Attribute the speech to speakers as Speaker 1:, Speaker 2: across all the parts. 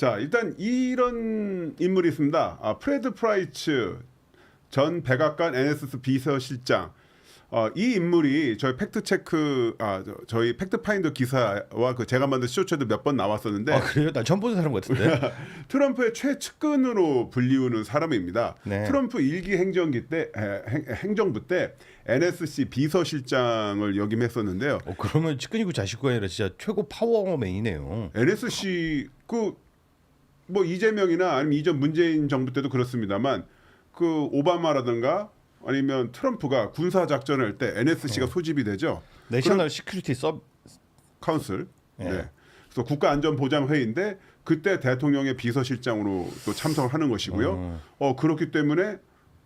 Speaker 1: 자, 일단 이런 인물이 있습니다. 아, 프레드 프라이츠 전 백악관 NSS 비서실장. 어, 이 인물이 저희 팩트 체크 아 저, 저희 팩트 파인더 기사와 그 제가 만든 쇼츠에도 몇 번 나왔었는데
Speaker 2: 아 그래요? 난 처음 보는 사람 같은데.
Speaker 1: 트럼프의 최측근으로 불리우는 사람입니다.
Speaker 2: 네.
Speaker 1: 트럼프 일기 행정기 때 에, 행, 행정부 때 NSC 비서실장을 역임했었는데요.
Speaker 2: 어, 그러면 측근이고 자식구가 아니라 진짜 최고 파워맨이네요.
Speaker 1: NSC 그 뭐 이재명이나 아니면 이전 문재인 정부 때도 그렇습니다만 그 오바마라든가 아니면 트럼프가 군사 작전을 할 때 NSC가 소집이 되죠.
Speaker 2: 내셔널 시큐리티 서
Speaker 1: 카운슬.
Speaker 2: 예.
Speaker 1: 네. 그래서 국가안전보장회의인데 그때 대통령의 비서실장으로 또 참석을 하는 것이고요.
Speaker 2: 음.
Speaker 1: 어 그렇기 때문에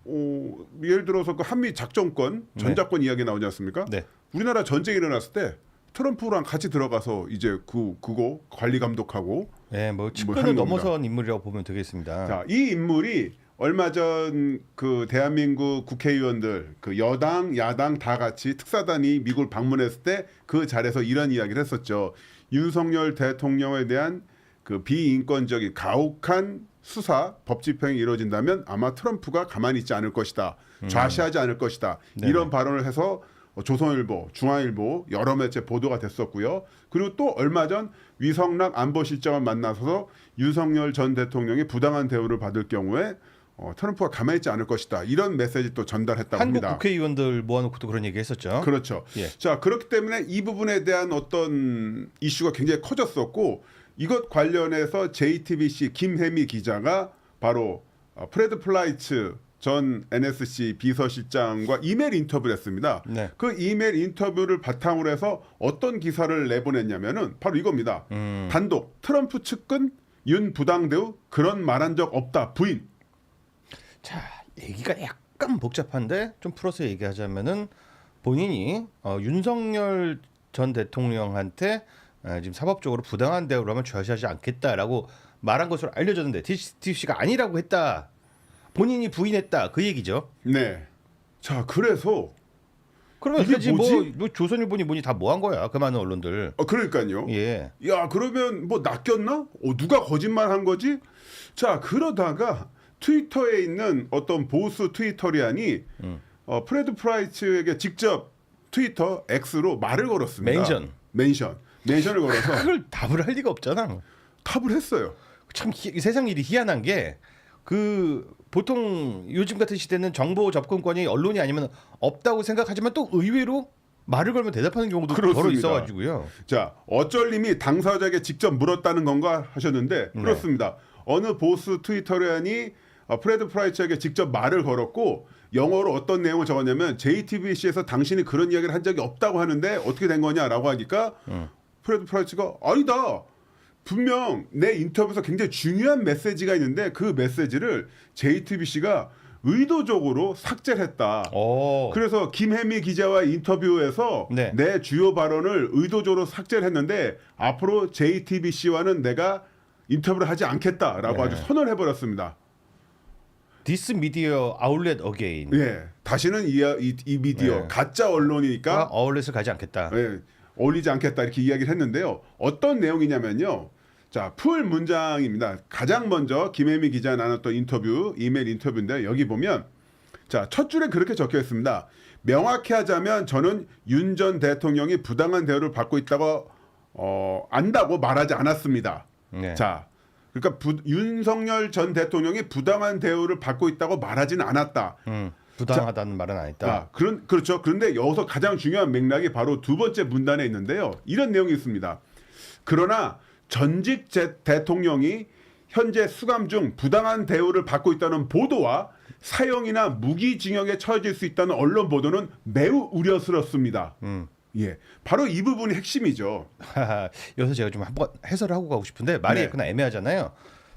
Speaker 1: 어, 예를 들어서 그 한미 작전권, 전작권 이야기 나오지 않습니까?
Speaker 2: 네.
Speaker 1: 우리나라 전쟁 이 일어났을 때 트럼프랑 같이 들어가서 이제 그 그거 관리 감독하고
Speaker 2: 예, 뭐 측근을
Speaker 1: 겁니다.
Speaker 2: 넘어선 인물이라고 보면 되겠습니다.
Speaker 1: 자, 이 인물이 얼마 전 그 대한민국 국회의원들 그 여당 야당 다 같이 특사단이 미국을 방문했을 때 그 자리에서 이런 이야기를 했었죠. 윤석열 대통령에 대한 그 비인권적인 가혹한 수사 법 집행이 이루어진다면 아마 트럼프가 가만히 있지 않을 것이다. 좌시하지 않을 것이다.
Speaker 2: 네네.
Speaker 1: 이런 발언을 해서 어, 조선일보, 중앙일보 여러 매체 보도가 됐었고요. 그리고 또 얼마 전 위성락 안보실장을 만나서 윤석열 전 대통령이 부당한 대우를 받을 경우에 어, 트럼프가 가만히 있지 않을 것이다. 이런 메시지 또 전달했다고
Speaker 2: 한국
Speaker 1: 합니다.
Speaker 2: 국회의원들 모아놓고도 그런 얘기 했었죠.
Speaker 1: 그렇죠.
Speaker 2: 예.
Speaker 1: 자 그렇기 때문에 이 부분에 대한 어떤 이슈가 굉장히 커졌었고 이것 관련해서 JTBC 김혜미 기자가 바로 어, 프레드 플라이츠 전 NSC 비서실장과 이메일 인터뷰를 했습니다.
Speaker 2: 네.
Speaker 1: 그 이메일 인터뷰를 바탕으로 해서 어떤 기사를 내보냈냐면은 바로 이겁니다.
Speaker 2: 음.
Speaker 1: 단독 트럼프 측근 윤 부당대우 그런 말한 적 없다 부인.
Speaker 2: 자, 얘기가 약간 복잡한데 좀 풀어서 얘기하자면은 본인이 어, 윤석열 전 대통령한테 어, 지금 사법적으로 부당한 대우를 하면 좌시하지 않겠다라고 말한 것으로 알려졌는데 DC가 아니라고 했다. 본인이 부인했다. 그 얘기죠.
Speaker 1: 네. 자 그래서
Speaker 2: 그러면
Speaker 1: 이게
Speaker 2: 뭐,
Speaker 1: 뭐지?
Speaker 2: 뭐 조선일보니 뭐니 다 뭐 한 거야. 그 많은 언론들.
Speaker 1: 어, 그러니까요.
Speaker 2: 예.
Speaker 1: 야 그러면 뭐 낚였나? 어, 누가 거짓말 한 거지? 자 그러다가 트위터에 있는 어떤 보수 트위터리안이
Speaker 2: 음.
Speaker 1: 어, 프레드 프라이츠에게 직접 트위터 X로 말을 걸었습니다.
Speaker 2: 멘션.
Speaker 1: 멘션. 멘션을 걸어서
Speaker 2: 그걸 답을 할 리가 없잖아.
Speaker 1: 탑을 했어요.
Speaker 2: 참 희- 세상 일이 희한한 게 그 보통 요즘 같은 시대는 정보 접근권이 언론이 아니면 없다고 생각하지만 또 의외로 말을 걸면 대답하는 경우도
Speaker 1: 그렇습니다.
Speaker 2: 더러 있어가지고요.
Speaker 1: 자 어쩔님이 당사자에게 직접 물었다는 건가 하셨는데
Speaker 2: 네.
Speaker 1: 그렇습니다. 어느 보수 트위터리안이 어, 프레드 프라이츠에게 직접 말을 걸었고 영어로 어떤 내용을 적었냐면 JTBC에서 당신이 그런 이야기를 한 적이 없다고 하는데 어떻게 된 거냐라고 하니까
Speaker 2: 음.
Speaker 1: 프레드 프라이츠가 아니다. 분명 내 인터뷰에서 굉장히 중요한 메시지가 있는데 그 메시지를 JTBC가 의도적으로 삭제를 했다.
Speaker 2: 어.
Speaker 1: 그래서 김혜미 기자와 인터뷰에서
Speaker 2: 네.
Speaker 1: 내 주요 발언을 의도적으로 삭제를 했는데 앞으로 JTBC와는 내가 인터뷰를 하지 않겠다라고
Speaker 2: 네.
Speaker 1: 아주 선언을 해버렸습니다.
Speaker 2: 디스 미디어 아울렛 어게인.
Speaker 1: 예, 다시는 이, 이, 이 미디어
Speaker 2: 네.
Speaker 1: 가짜 언론이니까
Speaker 2: 어울렛을 가지 않겠다.
Speaker 1: 예, 어울리지 않겠다 이렇게 이야기를 했는데요. 어떤 내용이냐면요. 자, 풀 문장입니다. 가장 먼저 김혜미 기자 나눴던 인터뷰, 이메일 인터뷰인데 여기 보면 자, 첫 줄에 그렇게 적혀 있습니다. 명확히 하자면 저는 윤 전 대통령이 부당한 대우를 받고 있다고 어, 안다고 말하지 않았습니다.
Speaker 2: 네.
Speaker 1: 자, 그러니까 부- 윤석열 전 대통령이 부당한 대우를 받고 있다고 말하지는 않았다.
Speaker 2: 음, 부당하다는 말은 안 했다.
Speaker 1: 아, 그런 그렇죠. 그런데 여기서 가장 중요한 맥락이 바로 두 번째 문단에 있는데요. 이런 내용이 있습니다. 그러나 전직 제- 대통령이 현재 수감 중 부당한 대우를 받고 있다는 보도와 사형이나 무기징역에 처해질 수 있다는 언론 보도는 매우 우려스럽습니다.
Speaker 2: 음.
Speaker 1: 예, 바로 이 부분이 핵심이죠.
Speaker 2: 여기서 제가 좀 한번 해설을 하고 가고 싶은데 말이
Speaker 1: 네.
Speaker 2: 약간 애매하잖아요.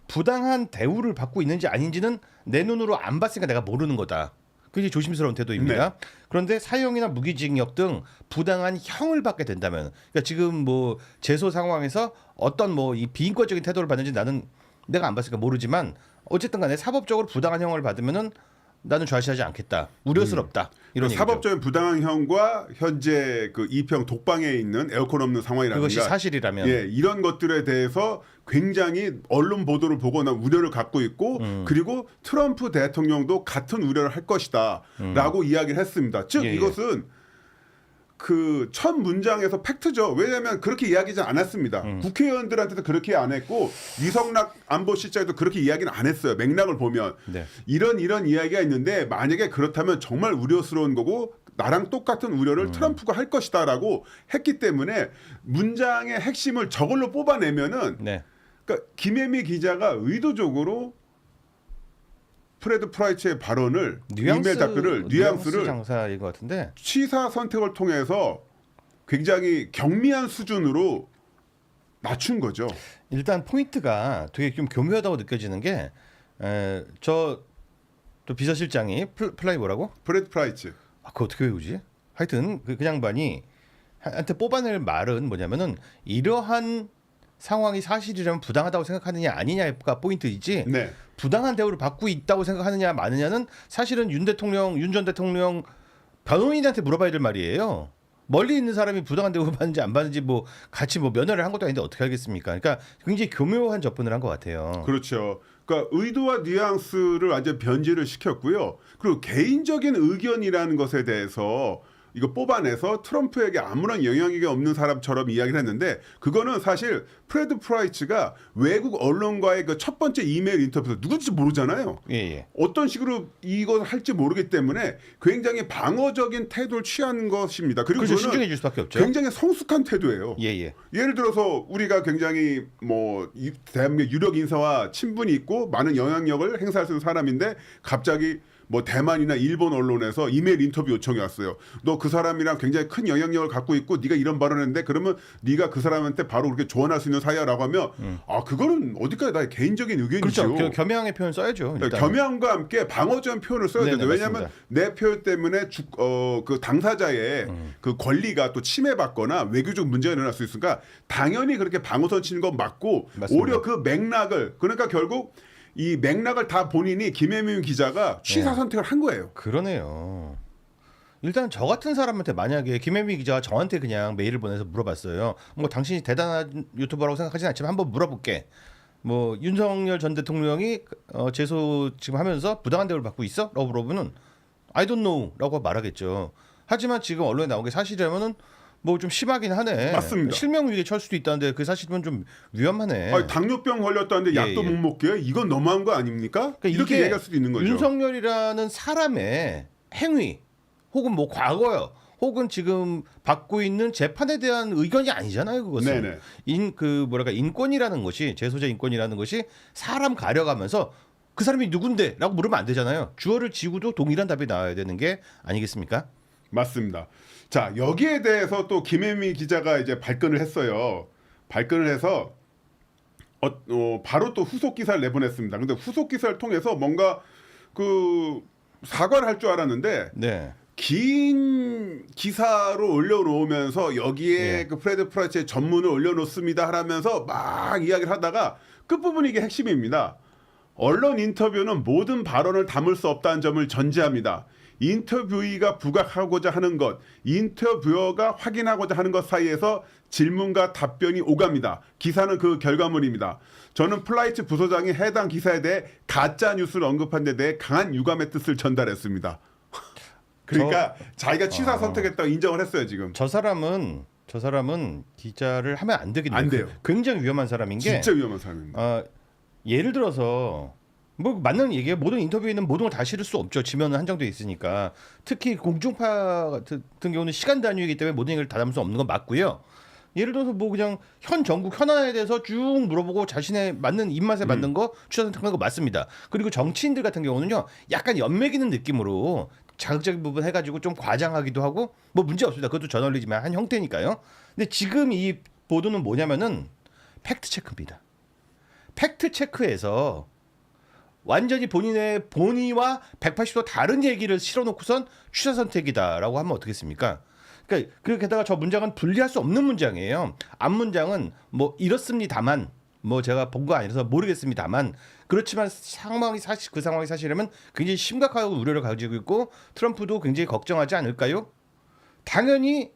Speaker 2: 부당한 대우를 받고 있는지 아닌지는 내 눈으로 안 봤으니까 내가 모르는 거다. 그게 조심스러운 태도입니다.
Speaker 1: 네.
Speaker 2: 그런데 사형이나 무기징역 등 부당한 형을 받게 된다면, 그러니까 지금 뭐 제소 상황에서 어떤 뭐 이 비인권적인 태도를 받는지 나는 내가 안 봤으니까 모르지만 어쨌든 간에 사법적으로 부당한 형을 받으면은 나는 좌시하지 않겠다. 우려스럽다. 이런
Speaker 1: 그
Speaker 2: 얘기죠.
Speaker 1: 사법적인 부당형과 현재 그 이평 독방에 있는 에어컨 없는 상황이라든가
Speaker 2: 그것이 사실이라면
Speaker 1: 예, 이런 것들에 대해서 굉장히 언론 보도를 보거나 우려를 갖고 있고
Speaker 2: 음.
Speaker 1: 그리고 트럼프 대통령도 같은 우려를 할 것이다라고 이야기를 했습니다. 즉
Speaker 2: 음. 예, 예.
Speaker 1: 이것은 그 첫 문장에서 팩트죠. 왜냐하면 그렇게 이야기지 않았습니다.
Speaker 2: 음.
Speaker 1: 국회의원들한테도 그렇게 안 했고 이성락 안보실장도 그렇게 이야기는 안 했어요. 맥락을 보면
Speaker 2: 네.
Speaker 1: 이런 이런 이야기가 있는데 만약에 그렇다면 정말 우려스러운 거고 나랑 똑같은 우려를
Speaker 2: 음.
Speaker 1: 트럼프가 할 것이다라고 했기 때문에 문장의 핵심을 저걸로 뽑아내면은
Speaker 2: 네.
Speaker 1: 그러니까 김혜미 기자가 의도적으로 프레드 프라이츠의 발언을
Speaker 2: 뉘앙스
Speaker 1: 이메일
Speaker 2: 뉘앙스
Speaker 1: 뉘앙스를
Speaker 2: 장사인 것 같은데
Speaker 1: 취사 선택을 통해서 굉장히 경미한 수준으로 낮춘 거죠.
Speaker 2: 일단 포인트가 되게 좀 교묘하다고 느껴지는 게저 또 비서실장이 플, 플라이 뭐라고?
Speaker 1: 프레드 프라이츠.
Speaker 2: 아, 그거 어떻게 외우지? 하여튼 그, 그 양반이 한테 뽑아낼 말은 뭐냐면은 이러한 상황이 사실이라면 부당하다고 생각하느냐 아니냐가 포인트이지
Speaker 1: 네.
Speaker 2: 부당한 대우를 받고 있다고 생각하느냐 마느냐는 사실은 윤 대통령 윤 전 대통령 변호인한테 물어봐야 될 말이에요. 멀리 있는 사람이 부당한 대우를 받는지 안 받는지 뭐 같이 뭐 면허를 한 것도 아닌데 어떻게 하겠습니까? 그러니까 굉장히 교묘한 접근을 한 것 같아요.
Speaker 1: 그렇죠. 그러니까 의도와 뉘앙스를 완전 변질을 시켰고요. 그리고 개인적인 의견이라는 것에 대해서 이거 뽑아내서 트럼프에게 아무런 영향력이 없는 사람처럼 이야기를 했는데 그거는 사실 프레드 프라이츠가 외국 언론과의 그 첫 번째 이메일 인터뷰에서 누군지 모르잖아요.
Speaker 2: 예 예.
Speaker 1: 어떤 식으로 이걸 할지 모르기 때문에 굉장히 방어적인 태도를 취한 것입니다. 그리고 그거는
Speaker 2: 신중해질 수밖에 없죠.
Speaker 1: 굉장히 성숙한 태도예요.
Speaker 2: 예 예.
Speaker 1: 예를 들어서 우리가 굉장히 뭐 이- 대한민국 유력 인사와 친분이 있고 많은 영향력을 행사할 수 있는 사람인데 갑자기 뭐 대만이나 일본 언론에서 이메일 인터뷰 요청이 왔어요. 너 그 사람이랑 굉장히 큰 영향력을 갖고 있고 네가 이런 발언했는데 그러면 네가 그 사람한테 바로 그렇게 조언할 수 있는 사이야라고 하면 아 그거는 어디까지 나의 개인적인 의견이죠.
Speaker 2: 그렇죠. 그 겸양의 표현 써야죠.
Speaker 1: 네,
Speaker 2: 일단.
Speaker 1: 겸양과 함께 방어적인 표현을 써야 되죠. 왜냐하면
Speaker 2: 맞습니다.
Speaker 1: 내 표현 때문에 주, 어, 그 당사자의
Speaker 2: 음.
Speaker 1: 그 권리가 또 침해받거나 외교적 문제가 일어날 수 있으니까 당연히 그렇게 방어선 치는 건 맞고
Speaker 2: 맞습니다.
Speaker 1: 오히려 그 맥락을 그러니까 결국 이 맥락을 다 본인이 김혜민 기자가 취사
Speaker 2: 네.
Speaker 1: 선택을 한 거예요.
Speaker 2: 그러네요. 일단 저 같은 사람한테 만약에 김혜미 기자가 저한테 그냥 메일을 보내서 물어봤어요. 뭐 당신이 대단한 유튜버라고 생각하진 않지만 한번 물어볼게. 뭐 윤석열 전 대통령이 어, 제소 지금 하면서 부당한 대우를 받고 있어? 물어보면 I don't know라고 말하겠죠. 하지만 지금 언론에 나온 게 사실이라면은 뭐 좀 심하긴 하네.
Speaker 1: 맞습니다.
Speaker 2: 실명 위에 처할 수도 있다는데 그 사실이면 좀 위험하네.
Speaker 1: 아니, 당뇨병 걸렸다는데
Speaker 2: 예,
Speaker 1: 약도
Speaker 2: 예.
Speaker 1: 못 먹게 이건 너무한 거 아닙니까?
Speaker 2: 그러니까
Speaker 1: 이렇게
Speaker 2: 이게
Speaker 1: 얘기할 수도 있는 거죠.
Speaker 2: 윤석열이라는 사람의 행위 혹은 뭐 과거요. 혹은 지금 받고 있는 재판에 대한 의견이 아니잖아요. 그것은. 인 그 뭐랄까 인권이라는 것이 재소자 인권이라는 것이 사람 가려가면서 그 사람이 누군데라고 물으면 안 되잖아요. 주어를 지고도 동일한 답이 나와야 되는 게 아니겠습니까?
Speaker 1: 맞습니다. 자 여기에 대해서 또 김혜미 기자가 이제 발끈을 했어요. 발끈을 해서 어, 어, 바로 또 후속 기사를 내보냈습니다. 근데 후속 기사를 통해서 뭔가 그 사과를 할 줄 알았는데
Speaker 2: 네.
Speaker 1: 긴 기사로 올려놓으면서 여기에
Speaker 2: 예.
Speaker 1: 그 프레드 프라이츠의 전문을 올려놓습니다 하면서 막 이야기를 하다가 끝부분이 이게 핵심입니다. 언론 인터뷰는 모든 발언을 담을 수 없다는 점을 전제합니다. 인터뷰이가 부각하고자 하는 것, 인터뷰어가 확인하고자 하는 것 사이에서 질문과 답변이 오갑니다. 기사는 그 결과물입니다. 저는 플라이트 부소장이 해당 기사에 대해 가짜 뉴스를 언급한 데 대해 강한 유감의 뜻을 전달했습니다. 그러니까 자기가 취사
Speaker 2: 아.
Speaker 1: 선택했다고 인정을 했어요 지금.
Speaker 2: 저 사람은 저 사람은 기자를 하면 안 되겠네요.
Speaker 1: 안 돼요.
Speaker 2: 굉장히 위험한 사람인 게
Speaker 1: 진짜 위험한 사람입니다.
Speaker 2: 어, 예를 들어서 뭐 맞는 얘기예요. 모든 인터뷰에 있는 모든 걸 다 실을 수 없죠. 지면은 한정돼 있으니까. 특히 공중파 같은 경우는 시간 단위이기 때문에 모든 얘기를 다 담을 수 없는 건 맞고요. 예를 들어서 뭐 그냥 현 정국 현안에 대해서 쭉 물어보고 자신의 맞는 입맛에
Speaker 1: 음.
Speaker 2: 맞는 거 취사 선택한 거 맞습니다. 그리고 정치인들 같은 경우는요, 약간 연맥이는 느낌으로 자극적인 부분 해가지고 좀 과장하기도 하고 뭐 문제 없습니다. 그것도 저널리즘의 한 형태니까요. 근데 지금 이 보도는 뭐냐면은 팩트 체크입니다. 팩트 체크에서 완전히 본인의 본의와 180도 다른 얘기를 실어놓고선 취사 선택이다라고 하면 어떻겠습니까? 그러니까 그게다가 저 문장은 분리할 수 없는 문장이에요. 앞 문장은 뭐 이렇습니다만 뭐 제가 본 거 아니라서 모르겠습니다만 그렇지만 상황이 사실 그 상황이 사실이면 굉장히 심각하고 우려를 가지고 있고 트럼프도 굉장히 걱정하지 않을까요? 당연히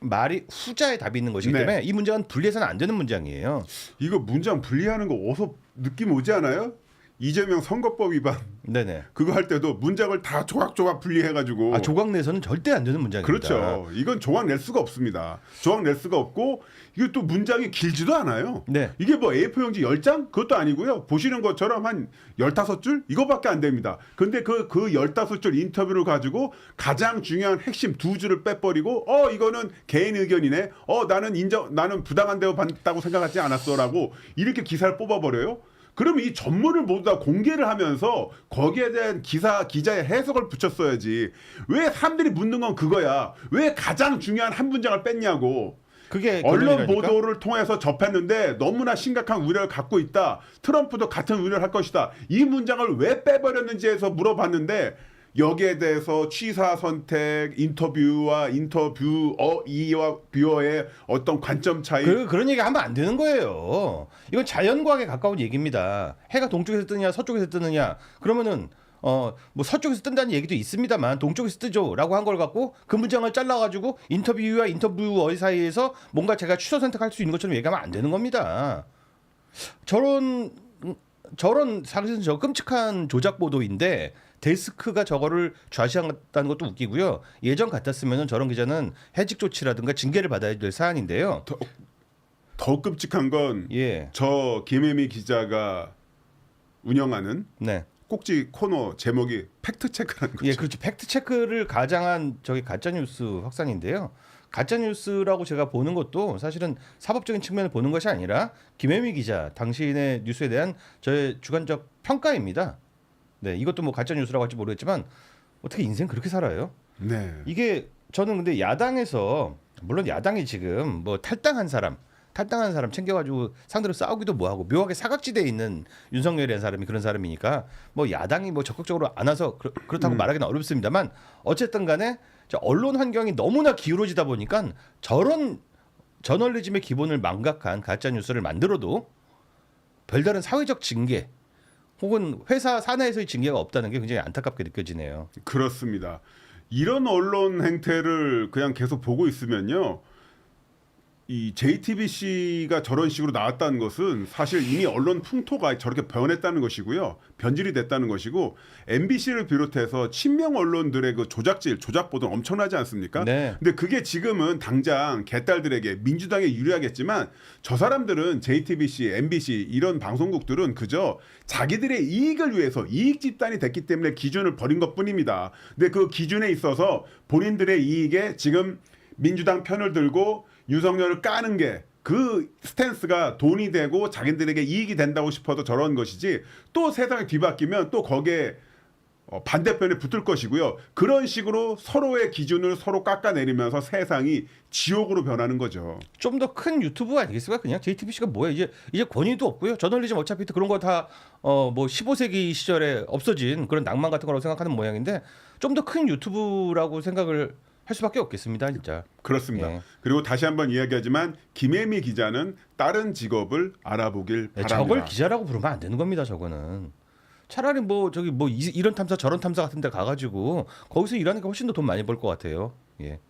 Speaker 2: 말이 후자의 답이 있는 것이기
Speaker 1: 네.
Speaker 2: 때문에 이 문제는 분리해서는 안 되는 문장이에요.
Speaker 1: 이거 문장 분리하는 거 어서 느낌 오지 않아요? 이재명 선거법 위반
Speaker 2: 네네.
Speaker 1: 그거 할 때도 문장을 다 조각조각 분리해가지고
Speaker 2: 아 조각 내서는 절대 안 되는 문장입니다.
Speaker 1: 그렇죠. 이건 조각 낼 수가 없습니다. 조각 낼 수가 없고 이게 또 문장이 길지도 않아요.
Speaker 2: 네.
Speaker 1: 이게 뭐 A4 용지 10장? 그것도 아니고요. 보시는 것처럼 한 15줄? 이거밖에 안 됩니다. 근데 그, 그 15줄 인터뷰를 가지고 가장 중요한 핵심 두 줄을 빼버리고, 어, 이거는 개인 의견이네. 어, 나는 인정, 나는 부당한 대우 받았다고 생각하지 않았어. 라고 이렇게 기사를 뽑아버려요. 그러면 이 전문을 모두 다 공개를 하면서 거기에 대한 기사 기자의 해석을 붙였어야지. 왜 사람들이 묻는 건 그거야. 왜 가장 중요한 한 문장을 뺐냐고.
Speaker 2: 그게
Speaker 1: 언론
Speaker 2: 결론이라니까?
Speaker 1: 보도를 통해서 접했는데 너무나 심각한 우려를 갖고 있다. 트럼프도 같은 우려를 할 것이다. 이 문장을 왜 빼버렸는지에서 물어봤는데 여기에 대해서 취사 선택, 인터뷰와 인터뷰 어 이와 뷰어의 어떤 관점 차이
Speaker 2: 그, 그런 얘기 하면 안 되는 거예요. 이건 자연과학에 가까운 얘기입니다. 해가 동쪽에서 뜨느냐 서쪽에서 뜨느냐 그러면은 어 뭐 서쪽에서 뜬다는 얘기도 있습니다만 동쪽에서 뜨죠라고 한 걸 갖고 그 문장을 잘라가지고 인터뷰와 인터뷰어 사이에서 뭔가 제가 취소 선택할 수 있는 것처럼 얘기하면 안 되는 겁니다. 저런 저런 사실은 저 끔찍한 조작 보도인데 데스크가 저거를 좌시한다는 것도 웃기고요. 예전 같았으면 저런 기자는 해직 조치라든가 징계를 받아야 될 사안인데요.
Speaker 1: 더, 더 끔찍한 건
Speaker 2: 예,
Speaker 1: 저 김혜미 기자가 운영하는
Speaker 2: 네,
Speaker 1: 꼭지 코너 제목이 팩트 체크라는 거죠.
Speaker 2: 예, 그렇죠. 팩트 체크를 가장한 저기 가짜 뉴스 확산인데요. 가짜 뉴스라고 제가 보는 것도 사실은 사법적인 측면을 보는 것이 아니라 김혜미 기자 당신의 뉴스에 대한 저의 주관적 평가입니다. 네, 이것도 뭐 가짜 뉴스라고 할지 모르겠지만 어떻게 인생 그렇게 살아요?
Speaker 1: 네.
Speaker 2: 이게 저는 근데 야당에서 물론 야당이 지금 뭐 탈당한 사람 탈당한 사람 챙겨가지고 상대로 싸우기도 뭐하고 묘하게 사각지대에 있는 윤석열이라는 사람이 그런 사람이니까 뭐 야당이 뭐 적극적으로 안 와서 그렇, 그렇다고 말하기는 어렵습니다만 어쨌든 간에 저 언론 환경이 너무나 기울어지다 보니까 저런 저널리즘의 기본을 망각한 가짜 뉴스를 만들어도 별다른 사회적 징계 혹은 회사 사내에서의 징계가 없다는 게 굉장히 안타깝게 느껴지네요.
Speaker 1: 그렇습니다. 이런 언론 행태를 그냥 계속 보고 있으면요. 이 JTBC가 저런 식으로 나왔다는 것은 사실 이미 언론 풍토가 저렇게 변했다는 것이고요. 변질이 됐다는 것이고 MBC를 비롯해서 친명 언론들의 그 조작질, 조작 보도 엄청나지 않습니까?
Speaker 2: 네.
Speaker 1: 근데 그게 지금은 당장 개딸들에게 민주당에 유리하겠지만 저 사람들은 JTBC, MBC 이런 방송국들은 그저 자기들의 이익을 위해서 이익 집단이 됐기 때문에 기준을 버린 것뿐입니다. 근데 그 기준에 있어서 본인들의 이익에 지금 민주당 편을 들고 윤석열을 까는 게 그 스탠스가 돈이 되고 자기들에게 이익이 된다고 싶어도 저런 것이지 또 세상이 뒤바뀌면 또 거기에 어, 반대편에 붙을 것이고요. 그런 식으로 서로의 기준을 서로 깎아내리면서 세상이 지옥으로 변하는 거죠.
Speaker 2: 좀 더 큰 유튜브 아니겠습니까? 그냥 JTBC가 뭐야 이제 이제 권위도 없고요. 저널리즘 어차피 또 그런 거 다 어 뭐 15세기 시절에 없어진 그런 낭만 같은 거라고 생각하는 모양인데 좀 더 큰 유튜브라고 생각을 할 수밖에 없겠습니다, 진짜.
Speaker 1: 그렇습니다.
Speaker 2: 예.
Speaker 1: 그리고 다시 한번 이야기하지만 김혜미 기자는 다른 직업을 알아보길
Speaker 2: 네,
Speaker 1: 바랍니다.
Speaker 2: 저걸 기자라고 부르면 안 되는 겁니다, 저거는. 차라리 뭐 저기 뭐 이- 이런 탐사 저런 탐사 같은 데 가가지고 거기서 일하니까 훨씬 더 돈 많이 벌 것 같아요. 예.